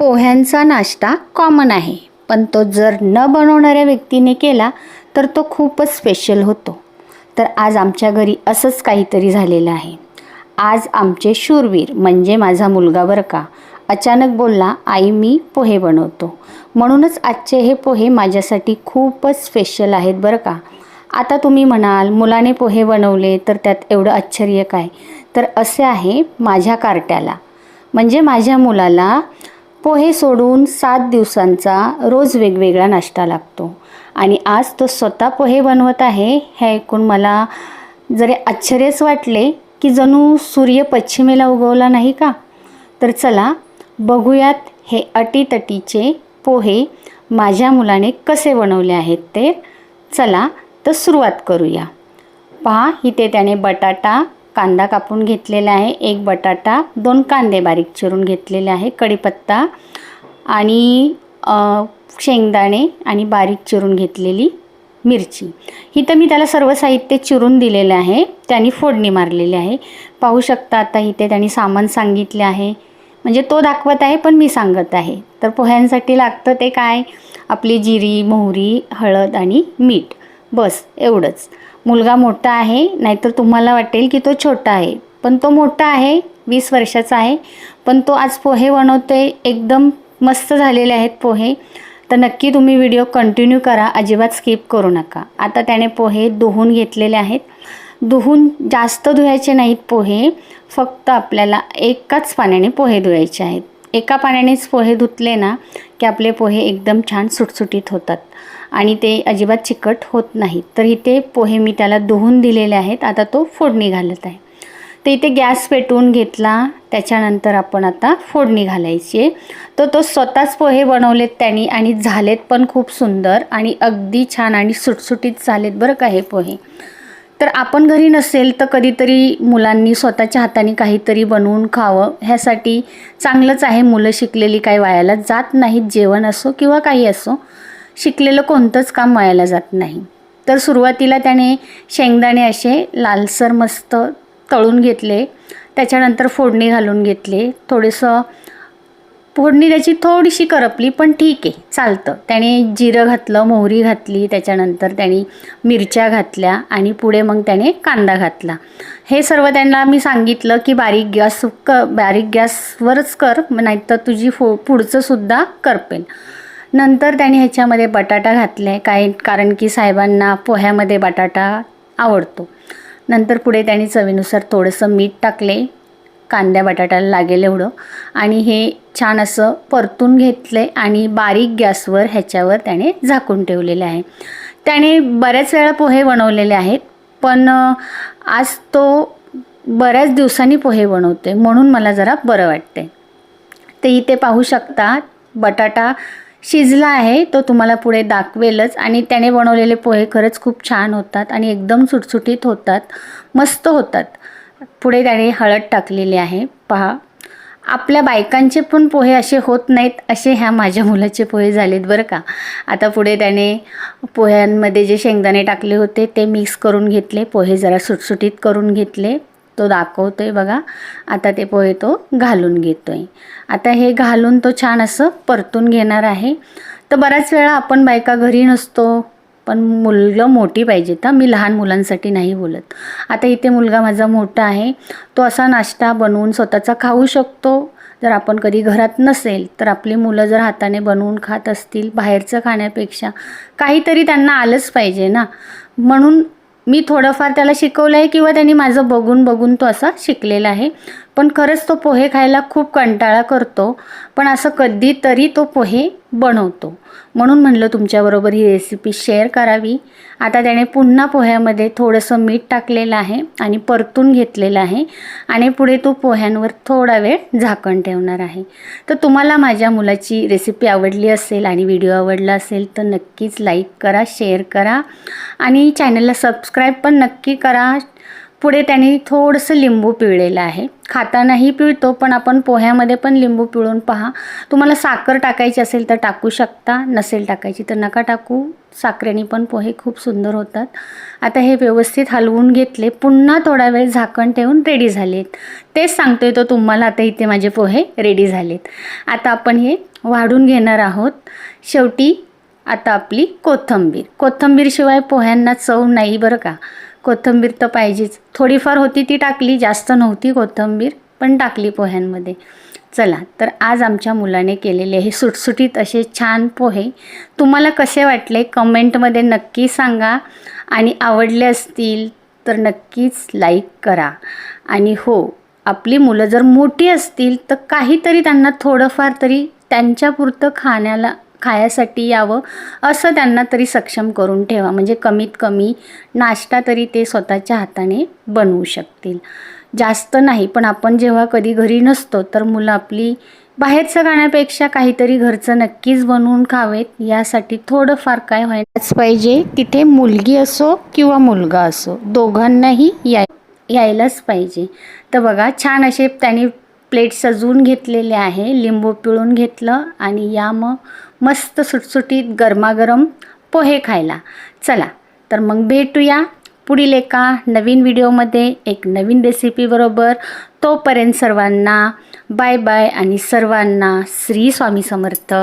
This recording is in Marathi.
पोह्यांचा नाश्ता कॉमन आहे. पण तो जर न बनवणाऱ्या व्यक्तीने केला तर तो खूपच स्पेशल होतो. तर आज आमच्या घरी असंच काहीतरी झालेलं आहे. आज आमचे शूरवीर म्हणजे माझा मुलगा बरं का अचानक बोलला आई मी पोहे बनवतो. म्हणूनच आजचे हे पोहे माझ्यासाठी खूपच स्पेशल आहेत बरं का. आता तुम्ही म्हणाल मुलाने पोहे बनवले तर त्यात एवढं आश्चर्य काय? तर असे आहे माझ्या कार्ट्याला. म्हणजे माझ्या मुलाला पोहे सोडून सात दिवसांचा रोज वेगवेगळा नाश्ता लागतो. आणि आज तो स्वतः पोहे बनवत आहे हे ऐकून मला जरी आश्चर्यच वाटले की जणू सूर्य पश्चिमेला उगवला नाही का? तर चला बघूयात हे अटीतटीचे पोहे माझ्या मुलाने कसे बनवले आहेत ते. चला तर सुरुवात करूया. पहा इथे त्याने बटाटा कांदा कापून घेतलेला आहे. एक बटाटा दोन कांदे बारीक चिरून घेतलेले आहे. कढीपत्ता आणि शेंगदाणे आणि बारीक चिरून घेतलेली मिरची. इथं मी त्याला सर्व साहित्य चिरून दिलेलं आहे. त्यांनी फोडणी मारलेली आहे. पाहू शकता आता इथे त्यांनी सामान सांगितले आहे. म्हणजे तो दाखवत आहे पण मी सांगत आहे. तर पोह्यांसाठी लागतं ते काय? आपली जिरी मोहरी हळद आणि मीठ. बस एवढंच. मुलगा मोठा आहे नाहीतर तुम्हाला वाटेल की तो छोटा आहे. पण तो मोठा आहे वीस वर्षाचा आहे पण तो आज पोहे बनवतोय एकदम मस्त झालेले आहेत पोहे. तर नक्की तुम्ही व्हिडिओ कंटिन्यू करा अजिबात स्किप करू नका. आता त्याने पोहे धुवून घेतलेले आहेत. धुवून जास्त धुवायचे नाहीत पोहे फक्त आपल्याला एकाच पाण्याने पोहे धुवायचे आहेत. एका पाण्यानेच पोहे धुतले ना की आपले पोहे एकदम छान सुटसुटीत होतात. आणि ते अजिबात चिकट होत नाहीत. तर इथे पोहे मी त्याला धुवून दिलेले आहेत. आता तो फोडणी घालत आहे. तर इथे गॅस पेटवून घेतला. त्याच्यानंतर आपण आता फोडणी घालायची. आहे तर तो स्वतःच पोहे बनवलेत त्यांनी आणि झालेत पण खूप सुंदर आणि अगदी छान आणि सुटसुटीत झालेत बरं का हे पोहे. तर आपण घरी नसेल तर कधीतरी मुलांनी स्वतःच्या हाताने काहीतरी बनवून खावं. ह्यासाठी चांगलंच आहे मुलं शिकलेली काही वायाला जात नाहीत जेवण असो किंवा काही असो. शिकलेलं कोणतंच काम वायाला जात नाही. तर सुरुवातीला त्याने शेंगदाणे असे लालसर मस्त तळून घेतले. त्याच्यानंतर फोडणी घालून घेतले. थोडंसं फोडणी त्याची थोडीशी करपली पण ठीक आहे चालतं. त्याने जिरं घातलं मोहरी घातली त्याच्यानंतर त्याने मिरच्या घातल्या आणि पुढे मग त्याने कांदा घातला. हे सर्व त्यांना मी सांगितलं की बारीक गॅस क बारीक गॅसवरच कर नाहीतर तुझी फो पुढचंसुद्धा करपेन. करपेल नंतर त्याने ह्याच्यामध्ये बटाटा घातले काय कारण की साहेबांना पोह्यामध्ये बटाटा आवडतो. नंतर पुढे त्याने चवीनुसार थोडंसं मीठ टाकले कांद्या बटाट्याला लागेल एवढं. आणि हे छान असं परतून घेतले आणि बारीक गॅसवर ह्याच्यावर त्याने झाकून ठेवलेले आहे. त्याने बऱ्याच वेळा पोहे बनवलेले आहेत पण आज तो बऱ्याच दिवसांनी पोहे बनवते म्हणून मला जरा बरं वाटते ते इथे पाहू शकता बटाटा शिजला आहे तो तुम्हाला पुढे दाखवेलच. आणि त्याने बनवलेले पोहे खरंच खूप छान होतात आणि एकदम सुटसुटीत होतात मस्त होतात. पुढे त्याने हळद टाकलेली आहे. पहा आपल्या बायकांचे पण पोहे असे होत नाहीत असे ह्या माझ्या मुलाचे पोहे झालेत बरं का. आता पुढे त्याने पोह्यांमध्ये जे शेंगदाणे टाकले होते ते मिक्स करून घेतले पोहे जरा सुटसुटीत करून घेतले. तो दाखवतो आहे बघा. आता ते पोहे तो घालून घेतो आहे आता हे घालून तो छान असं परतून घेणार आहे. तर बऱ्याच वेळा आपण बायका घरी नसतो पण मुलगं मोठी पाहिजेत हां. मी लहान मुलांसाठी नाही बोलत. आता इथे मुलगा माझा मोठा आहे तो असा नाश्ता बनवून स्वतःचा खाऊ शकतो. जर आपण कधी घरात नसेल तर आपली मुलं जर हाताने बनवून खात असतील बाहेरचं खाण्यापेक्षा काहीतरी त्यांना आलंच पाहिजे ना. म्हणून मी थोडंफार त्याला शिकवलं आहे किंवा त्यांनी माझं बघून बघून तो असा शिकलेला आहे. पण खरंच तो पोहे खायला खूप कंटाळा करतो पण असं कधीतरी तो पोहे बनवतो. म्हणून म्हणलं तुमच्याबरोबर ही रेसिपी शेअर करावी. आता त्याने पुन्हा पोह्यामध्ये थोडंसं मीठ टाकलेलं आहे आणि परतून घेतलेलं आहे आणि पुढे तो पोह्यांवर थोडा वेळ झाकण ठेवणार आहे. तर तुम्हाला माझ्या मुलाची रेसिपी आवडली असेल आणि व्हिडिओ आवडला असेल तर नक्कीच लाईक करा शेअर करा आणि चॅनलला सबस्क्राईब पण नक्की करा. पुढे त्याने थोडंसं लिंबू पिळलेलं आहे. खातानाही पिळतो पण आपण पोह्यामध्ये पण लिंबू पिळून पहा. तुम्हाला साखर टाकायची असेल तर टाकू शकता नसेल टाकायची तर नका टाकू. साखरेने पण पोहे खूप सुंदर होतात. आता हे व्यवस्थित हलवून घेतले. पुन्हा थोडा वेळ झाकण ठेवून रेडी झालेत. तेच सांगतोय तो तुम्हाला. आता इथे माझे पोहे रेडी झालेत. आता आपण हे वाढून घेणार आहोत. शेवटी आता आपली कोथिंबीर. कोथिंबीरशिवाय पोह्यांना चव नाही बरं का? कोथिंबीर तर पाहिजेच. थोडीफार होती ती टाकली जास्त नव्हती कोथिंबीर पण टाकली पोह्यांमध्ये. चला तर आज आमच्या मुलाने केलेले हे सुटसुटीत असे छान पोहे तुम्हाला कसे वाटले कमेंटमध्ये नक्की सांगा आणि आवडले असतील तर नक्कीच लाईक करा. आणि हो आपली मुलं जर मोठी असतील तर काहीतरी त्यांना थोडंफार तरी त्यांच्यापुरतं खाण्याला खायासाठी यावं असं त्यांना तरी सक्षम करून ठेवा. म्हणजे कमीत कमी नाश्ता तरी ते स्वतःच्या हाताने बनवू शकतील. जास्त नाही पण आपण जेव्हा कधी घरी नसतो तर मुलं आपली बाहेरचं खाण्यापेक्षा काहीतरी घरचं नक्कीच बनवून खावेत. यासाठी थोडंफार काय व्हायलाच पाहिजे. तिथे मुलगी असो किंवा मुलगा असो दोघांनाही या यायलाच पाहिजे. तर बघा छान असे त्यांनी प्लेट सजवून घेतलेले आहे लिंबू पिळून घेतलं आणि या मग मस्त सुटसुटीत गरमागरम पोहे खायला. चला तर मग भेटूया पुढील एका नवीन व्हिडिओमध्ये एक नवीन रेसिपीबरोबर तोपर्यंत सर्वांना बाय बाय आणि सर्वांना श्री स्वामी समर्थ.